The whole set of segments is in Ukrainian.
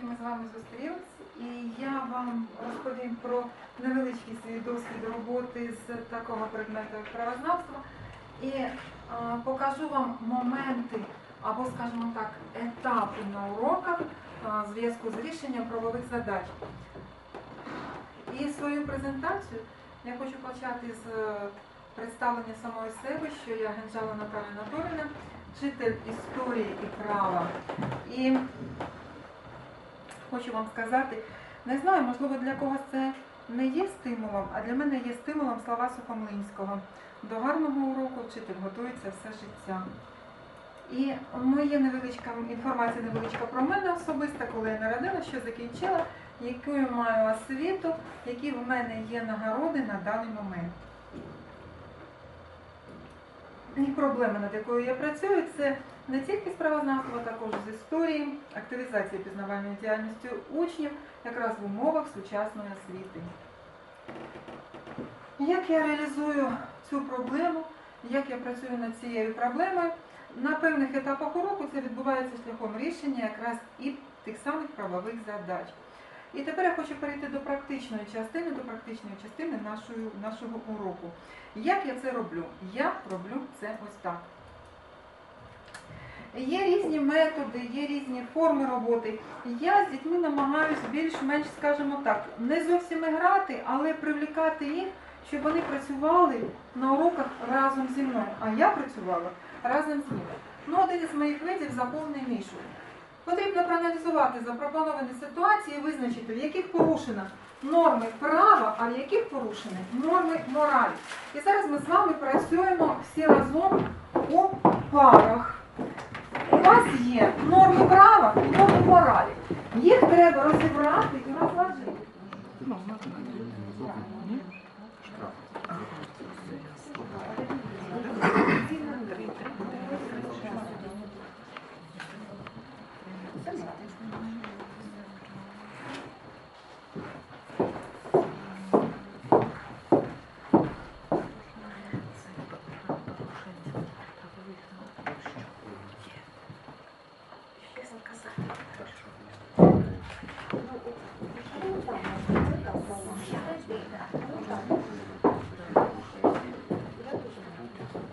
Сьогодні ми з вами зустрілись і я вам розповім про невеличкий свій досвід роботи з такого предмету, як правознавство, і е, покажу вам моменти або, скажімо так, етапи на уроках е, в зв'язку з рішенням правових задач. І свою презентацію я хочу почати з е, представлення самої себе, що я Генжала Наталя Анатоліївна, вчитель історії і права. І хочу вам сказати, не знаю, можливо, для когось це не є стимулом, а для мене є стимулом слова Сухомлинського. До гарного уроку вчитель готується все життя. І моя невеличка інформація невеличка про мене особисто, коли я народила, що закінчила, яку я маю освіту, які в мене є нагороди на даний момент. І проблема, над якою я працюю, це не тільки з правознавства, а також з історії, активізації пізнавальної діяльності учнів, якраз в умовах сучасної освіти. Як я реалізую цю проблему, як я працюю над цією проблемою, на певних етапах уроку це відбувається шляхом рішення якраз і тих самих правових задач. І тепер я хочу перейти до практичної частини, до практичної частини нашої, нашого уроку. Як я це роблю? Я роблю це ось так. Є різні методи, є різні форми роботи. Я з дітьми намагаюся більш-менш, скажімо так, не зовсім грати, але привлікати їх, щоб вони працювали на уроках разом зі мною. А я працювала разом з ними. Ну, один із моїх видів заповнений мішок. Потрібно проаналізувати запропоновані ситуації і визначити, в яких порушено норми права, а в яких порушені норми моралі. І зараз ми з вами працюємо всі разом у парах. У вас є норми права і норми моралі. Їх треба розібрати і розложити.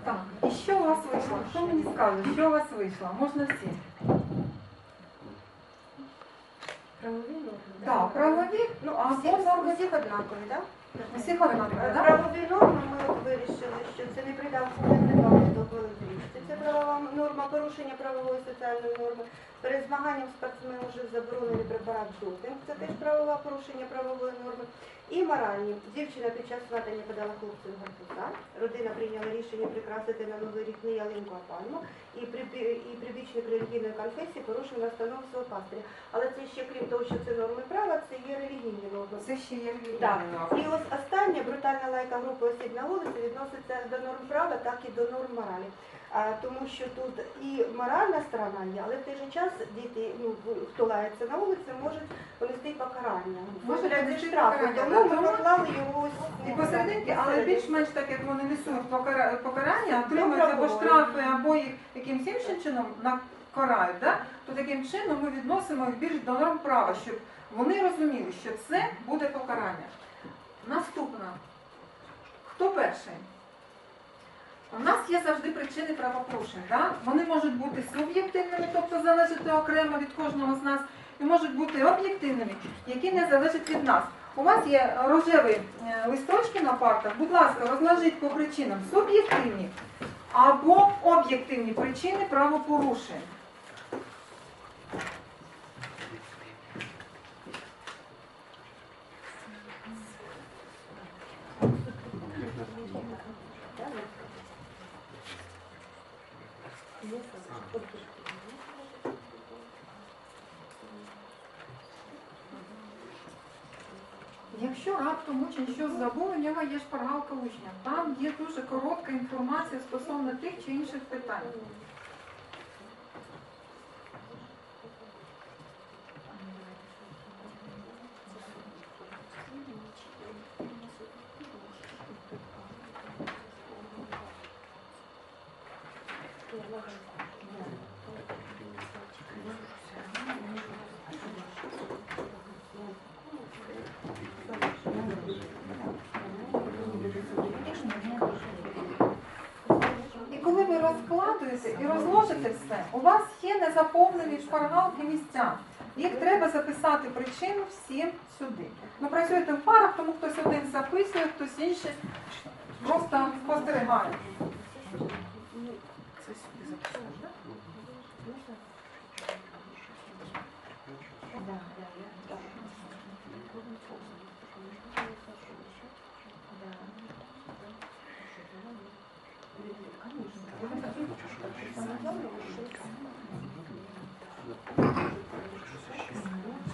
Так, і що у вас вийшло? Хто мені скаже, вийшло? Можна всі. Правові норми. Так, правові, ну а Всі, норми всіх однакові, так? всіх однакові, так? Правові норми ми вирішили, що це не придав недавно до річці. Це правова норма порушення правової соціальної норми. Перед змаганням спортсмен вже заборонений препарат допінг. Це теж правове порушення правової норми. І моральні. Дівчина під час сватання подала хлопцю гарбуза. Родина прийняла рішення прикрасити на новий рік не ялинку, а пальму. І, прибі- і прибічник релігійної конфесії порушив настанов свого пастиря. Але це ще крім того, що це норми права, це є релігійні норми. Це ще є Так. І ось останнє брутальна лайка групи осіб на вулиці відноситься до норм права, так і до норм моралі. А, тому що тут і моральна сторона є, але в той же час діти, ну, хто лається на вулиці, можуть понести понести Можуть Вигляді понести штрафу. покарання, Тому ми поклали його ось І посерединки, але більш-менш так, як вони несуть покара- покарання, отримують або штрафи, або їх якимось іншим чином накарають, да? то таким чином ми відносимо їх більш до норм права, щоб вони розуміли, що це буде покарання. Наступна. Хто перший? У нас є завжди причини правопорушень. Да? Вони можуть бути суб'єктивними, тобто залежати окремо від кожного з нас, і можуть бути об'єктивними, які не залежать від нас. У вас є рожеві е, листочки на партах. Будь ласка, розложіть по причинам суб'єктивні або об'єктивні причини правопорушень. Якщо раптом учень щось забув, у нього є шпаргалка учня. Там є дуже коротка інформація стосовно тих чи інших питань. Бачите все. У вас є незаповнені шпаргалки місця. Їх треба записати причину всім сюди. Ну, працюєте в парах, тому хтось один записує, хтось інший просто спостерігає.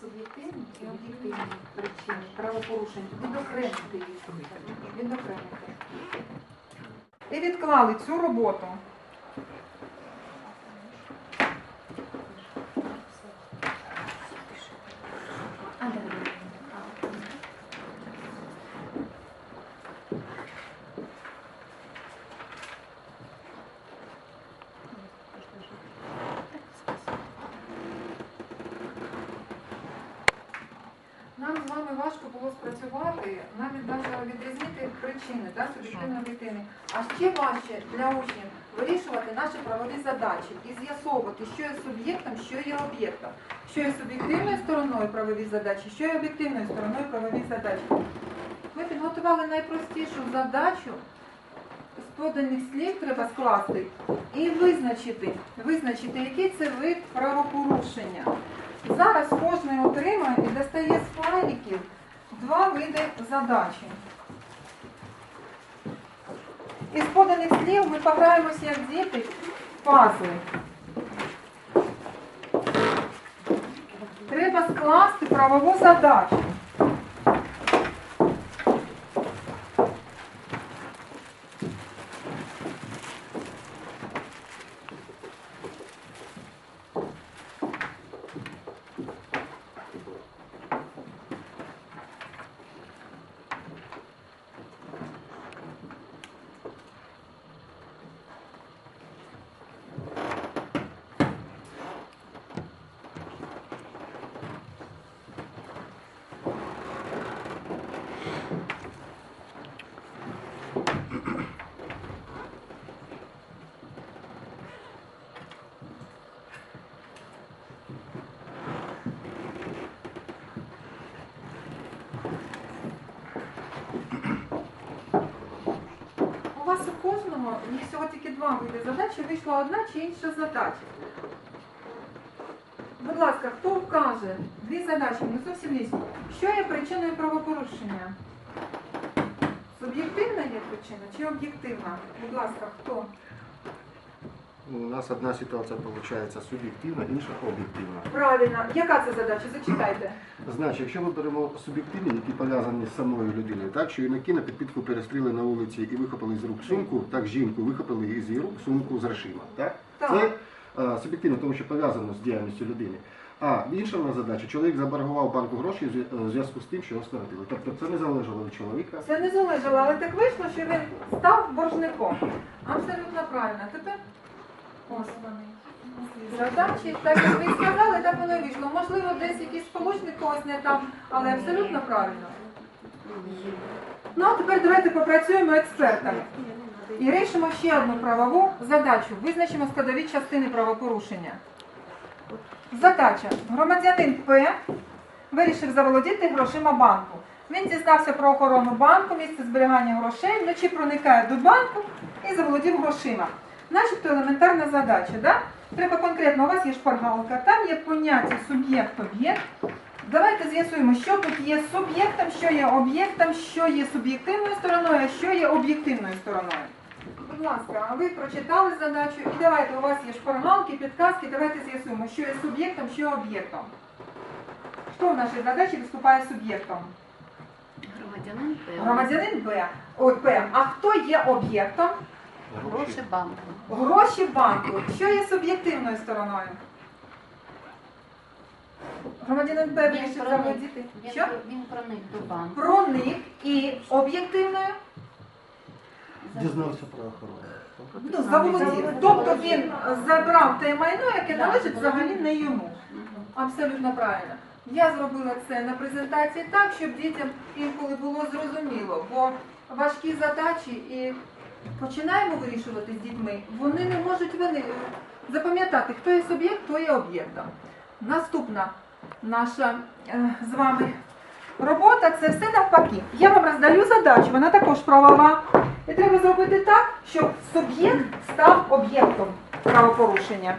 Суб'єктивні і об'єктивні причини правопорушень. Відокремити їх. Відокремити. І відклали цю роботу. Нам з вами важко було спрацювати, навіть навіть відрізнити причини, да, суб'єктивно об'єктивні. А ще важче для учнів вирішувати наші правові задачі і з'ясовувати, що є суб'єктом, що є об'єктом, що є суб'єктивною стороною правові задачі, що є об'єктивною стороною правові задачі. Ми підготували найпростішу задачу. З поданих слів треба скласти і визначити, визначити, який це вид правопорушення. Зараз кожен отримає і достає з файликів два види задачі. Із поданих слів ми пограємося як діти пазли. Треба скласти правову задачу. У вас у кожного, їх всього тільки два види задачі, вийшла одна чи інша задача. Будь ласка, хто вкаже дві задачі, не зовсім різні. Що є причиною правопорушення? Суб'єктивна є причина чи об'єктивна? Будь ласка, хто? У нас одна ситуація виходить суб'єктивна, інша об'єктивна. Правильно, яка це задача? Зачитайте. Значить, якщо ми беремо суб'єктивні, які пов'язані з самою людиною, так що юнаки на підпитку перестріли на вулиці і вихопили з рук сумку, так жінку вихопили із її рук сумку з грошима. Так? Так. Це е, суб'єктивно, тому що пов'язано з діяльністю людини. А інша у нас задача, чоловік заборгував банку гроші в е, в зв'язку з тим, що його скоротили. Тобто це не залежало від чоловіка. Це не залежало, але так вийшло, що він став боржником. Абсолютно правильно. Тепер ось. Задачі, так як ви сказали, так воно вийшло. Можливо, десь якийсь сполучник когось не там, але абсолютно правильно. Ну, а тепер давайте попрацюємо експертами. І рішимо ще одну правову задачу. Визначимо складові частини правопорушення. Задача. Громадянин П вирішив заволодіти грошима банку. Він дізнався про охорону банку, місце зберігання грошей, вночі проникає до банку і заволодів грошима. Начебто елементарна задача, да? Треба конкретно, у вас є шпаргалка, там є поняття суб'єкт-об'єкт. Давайте з'ясуємо, що тут є суб'єктом, що є об'єктом, що є суб'єктивною стороною, а що є об'єктивною стороною. Будь ласка, ви прочитали задачу і давайте, у вас є шпаргалки, підказки, давайте з'ясуємо, що є суб'єктом, що є об'єктом. Хто в нашій задачі виступає суб'єктом? Громадянин П. Громадянин Б. Ой, П. А хто є об'єктом? Гроші банку. Гроші банку. Що є суб'єктивною стороною? Громадянин вирішив заводити. Він, Що? він проник до банку. Проник і об'єктивною Дізнався про охорону. ну, заволодів. Тобто він забрав те майно, яке належить взагалі не йому. Абсолютно правильно. Я зробила це на презентації так, щоб дітям інколи було зрозуміло, бо важкі задачі і починаємо вирішувати з дітьми, вони не можуть вони запам'ятати, хто є суб'єкт, хто є об'єктом. Наступна наша е, з вами робота це все навпаки. Я вам роздаю задачу, вона також правова. І треба зробити так, щоб суб'єкт став об'єктом правопорушення.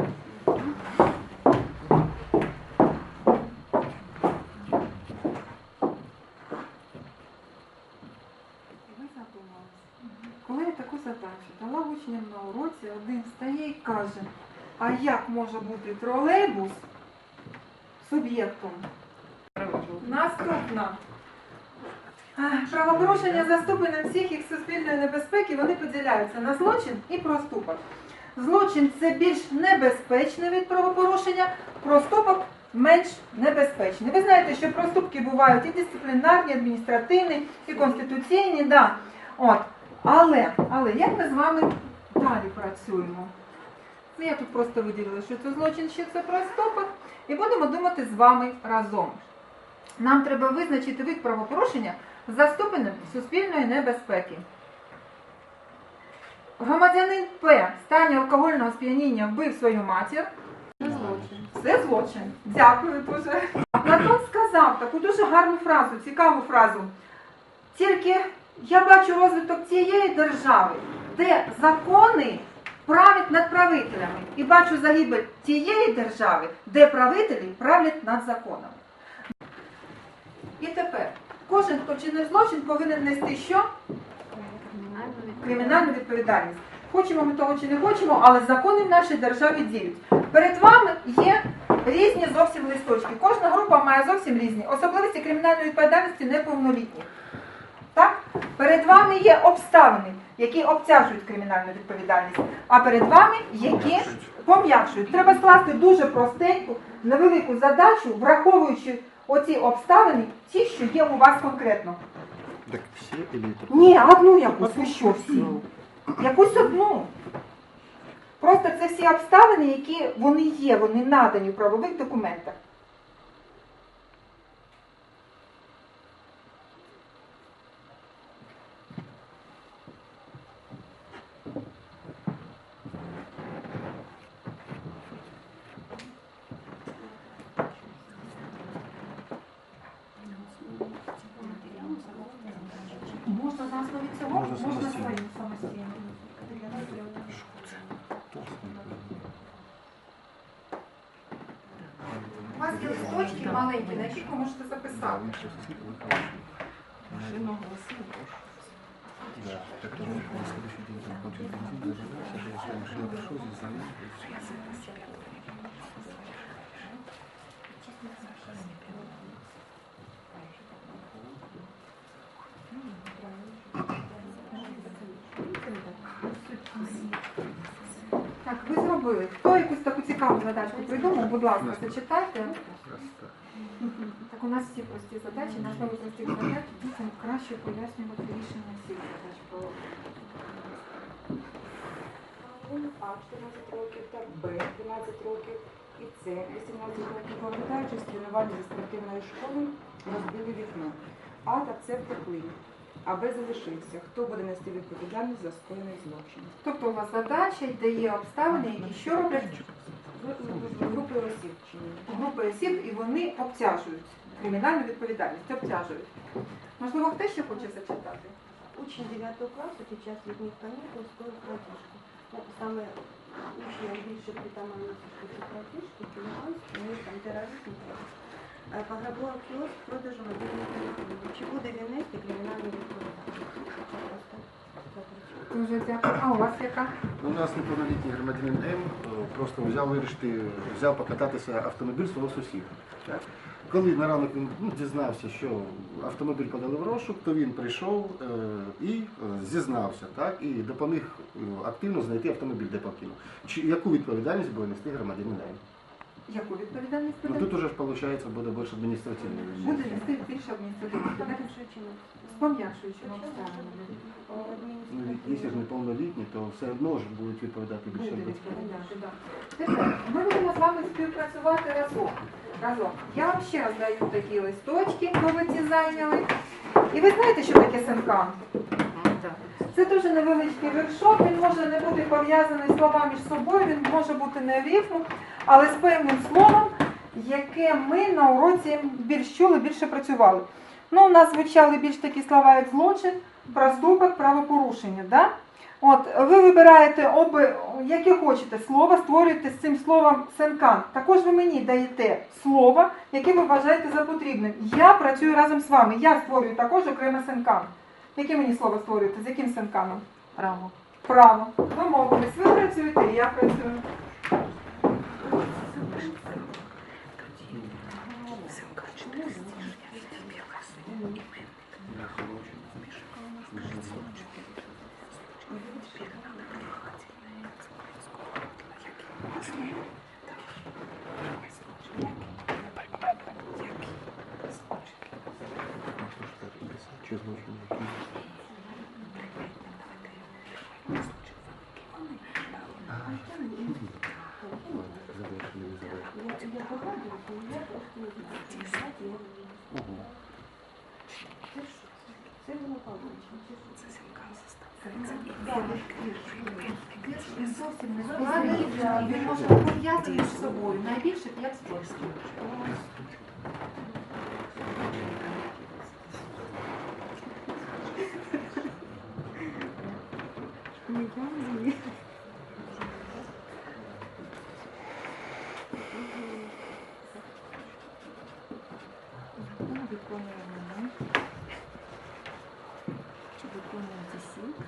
Ви задумались. Коли я таку задачу дала учням на уроці, один встає і каже, а як може бути тролейбус суб'єктом? Наступна. Правопорушення за ступенем всіх їх суспільної небезпеки вони поділяються на злочин і проступок. Злочин це більш небезпечний від правопорушення, проступок менш небезпечний. Ви знаєте, що проступки бувають і дисциплінарні, і адміністративні, і конституційні, да. От. Але, але як ми з вами далі працюємо? Ну, я тут просто виділила, що це злочин, що це проступок, і будемо думати з вами разом. Нам треба визначити вид правопорушення за ступенем суспільної небезпеки. Громадянин П в стані алкогольного сп'яніння вбив свою матір. Це злочин. Це злочин. Дякую дуже. Платон сказав таку дуже гарну фразу, цікаву фразу. Тільки я бачу розвиток цієї держави, де закони правять над правителями. І бачу загибель тієї держави, де правителі правлять над законами. І тепер кожен, хто чинив злочин, повинен нести що? Кримінальну відповідальність. Хочемо ми того чи не хочемо, але закони в нашій державі діють. Перед вами є різні зовсім листочки. Кожна група має зовсім різні особливості кримінальної відповідальності неповнолітніх. Так? Перед вами є обставини, які обтяжують кримінальну відповідальність, а перед вами які пом'якшують. Треба скласти дуже простеньку, невелику задачу, враховуючи оці обставини, ті, що є у вас конкретно. Так всі это? Ні, одну якусь, ви що всі? Якусь одну. Просто це всі обставини, які вони є, вони надані в правових документах. Можна на основі цього, Можна самостійно. свою самостійно. У вас є листочки маленькі, на яких ви можете записати. Машину оголосили. Да, так на следующий день закончил бензин, дождался, я свою машину пришел, здесь залез. Так, ви зробили. Хто якусь таку цікаву задачку придумав, будь ласка, зачитайте. Так у нас всі прості задачі, на основі простих задач дітям краще пояснювати рішення всіх задач про А 14 років, та Б 12 років і С 18 років, повертаючи з тренування зі спортивної школи, розбили вікно. А та С втекли. А Б залишився. Хто буде нести відповідальність за скоєний злочин? Тобто у вас задача, де є обставини, які що роблять Групи осіб групи осіб, і вони обтяжують кримінальну відповідальність, обтяжують. Можливо, хто ще хоче зачитати? Учень 9 класу під час літніх канікул скоїв крадіжку. Ну, Саме учням більше притаманно що це крадіжки, хуліганство, ну там тероризм. Е, Пограбував кіоск продажу мобільних телефонів. Чи буде він нести кримінальну відповідальність? Дуже дякую. А у вас яка? У нас неповнолітній громадянин М е, просто взяв вирішити, взяв покататися автомобіль свого сусіда. Так? Коли на ранок він ну, дізнався, що автомобіль подали в розшук, то він прийшов е, і е, зізнався, так? і допоміг е, активно знайти автомобіль, де покинув. Чи яку відповідальність буде нести громадянин? Яку відповідальність Ну тут уже ж виходить буде більше адміністративної. Буде більше адміністративної. З пом'якшуючими обставинами. Ну, якщо ж неповнолітні, то все одно ж будуть відповідати більше так. Тепер ми будемо з вами співпрацювати разом. Разом. Я вам ще раз даю такі листочки, бо ви ці зайняли. І ви знаєте, що таке сенкан? Це дуже невеличкий вершок, він може не бути пов'язаний слова між собою, він може бути не рифму, але з певним словом, яке ми на уроці більш чули, більше працювали. Ну, у нас звучали більш такі слова, як злочин, проступок, правопорушення. Да? От, ви вибираєте оби, яке хочете слово, створюєте з цим словом сенкан. Також ви мені даєте слово, яке ви вважаєте за потрібним. Я працюю разом з вами. Я створюю також окремо сенкан. Яке мені слово створюєте? З яким синканом? Право. Право. Домовились. Ви працюєте, і я працюю. Тоді синка чотири Чи злочин який? Завершили, не завершили. Ого. Він зовсім не складний, він може пов'язати між собою. Найбільше п'ять merci.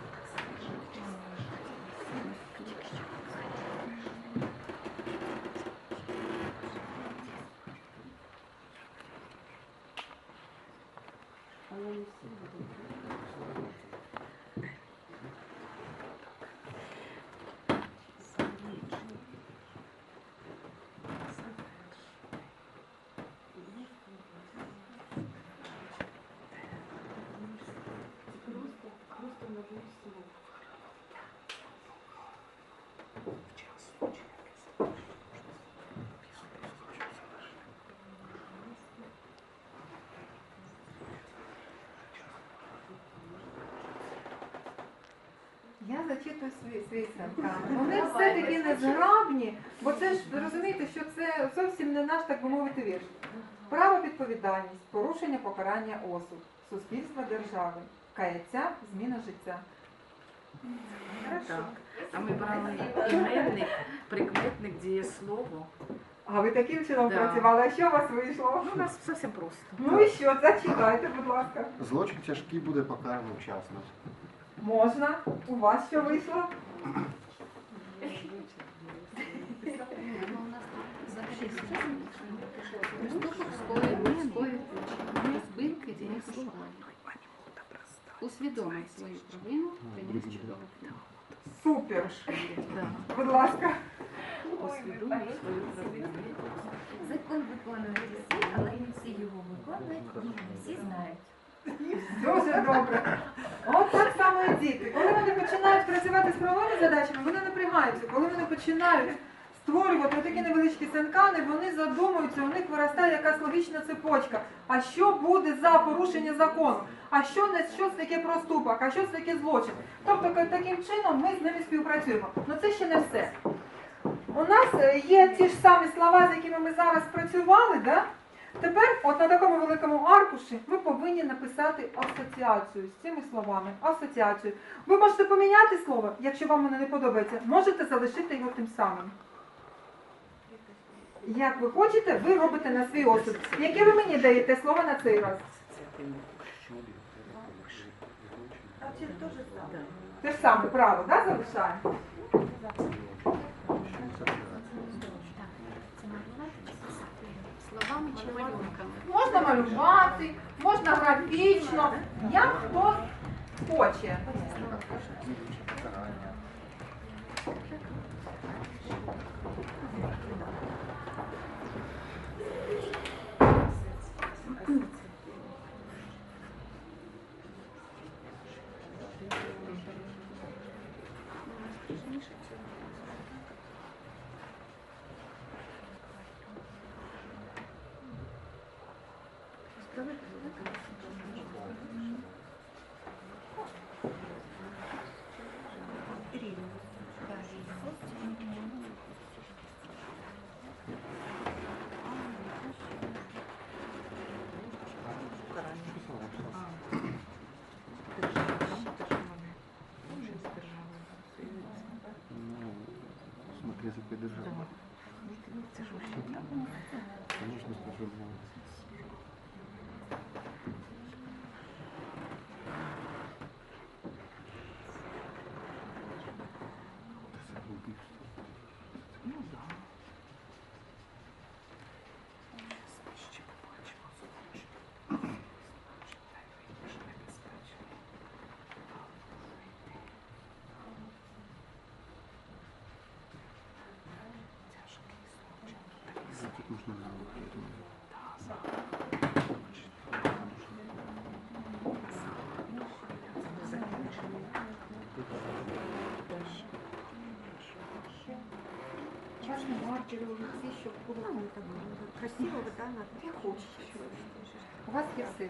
Я зачитую свій, свій сенкан. Вони все-таки незграбні, бо це ж розумієте, що це зовсім не наш, так би мовити, вірш. Право відповідальність, порушення покарання осуд, суспільства держави, каяття, зміна життя. Хорошо. А ми брали іменник, прикметник, дієслово. А ви таким чином Да. працювали, а що у вас вийшло? Ну, у нас зовсім просто. Ну і що, зачитайте, будь ласка. Злочин тяжкий буде покараний вчасно. Можна? У вас що вийшло? Усвідомив свою провину, приніс чудову. Супер. Да. Будь ласка. Усвідомив свою провину. Закон виконують всі, але не всі його виконують, і не всі знають. Дуже добре. От так само і діти. Коли вони починають працювати з правовими задачами, вони напрягаються. Коли вони починають створювати такі невеличкі сенкани, вони задумуються, у них виростає якась логічна цепочка. А що буде за порушення закону? А що не що це таке проступок? А що це таке злочин? Тобто таким чином ми з ними співпрацюємо. Ну це ще не все. У нас е, є ті ж самі слова, з якими ми зараз працювали, да? Тепер, от на такому великому аркуші, ви повинні написати асоціацію з цими словами. Асоціацію. Ви можете поміняти слово, якщо вам воно не подобається, можете залишити його тим самим. Як ви хочете, ви робите на свій осуд. Яке ви мені даєте слово на цей раз? Те ж саме право, да, залишаємо? Це малювати чи писати? Словами чи малюнками? Можна малювати, можна графічно, як хто хоче. За какой державой. Конечно, скажу, Тут нужно Чорні маркери у лиці, щоб було так красиво, да, на я хочу. У вас є сили.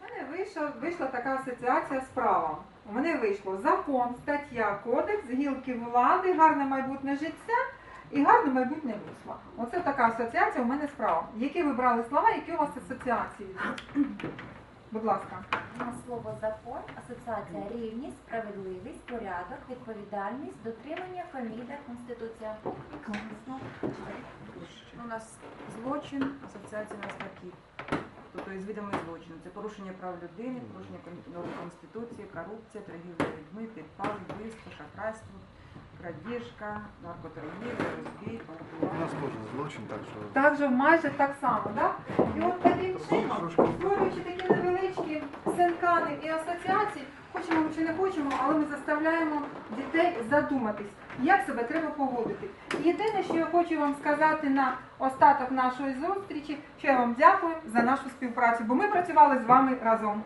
У мене вийшла, вийшла така асоціація з правом. У мене вийшло закон, стаття, кодекс, гілки влади, гарне майбутнє життя і гарне майбутнє людства. Оце така асоціація у мене з правом. Які ви брали слова, які у вас асоціації? Будь ласка. На слово закон, асоціація рівність, справедливість, порядок, відповідальність, дотримання, фамілія, конституція. Класно. У нас злочин, асоціація у нас такі. Тобто із видами злочину. Це порушення прав людини, порушення норм Конституції, корупція, торгівля людьми, підпал, вбивство, шахрайство, крадіжка, наркоторгівля, розбій, У нас кожен злочин, так що... Так же майже так само, так? І от таким чином, створюючи такі невеличкі синкани і асоціації, хочемо чи не хочемо, але ми заставляємо дітей задуматись, як себе треба поводити. Єдине, що я хочу вам сказати на остаток нашої зустрічі, що я вам дякую за нашу співпрацю, бо ми працювали з вами разом.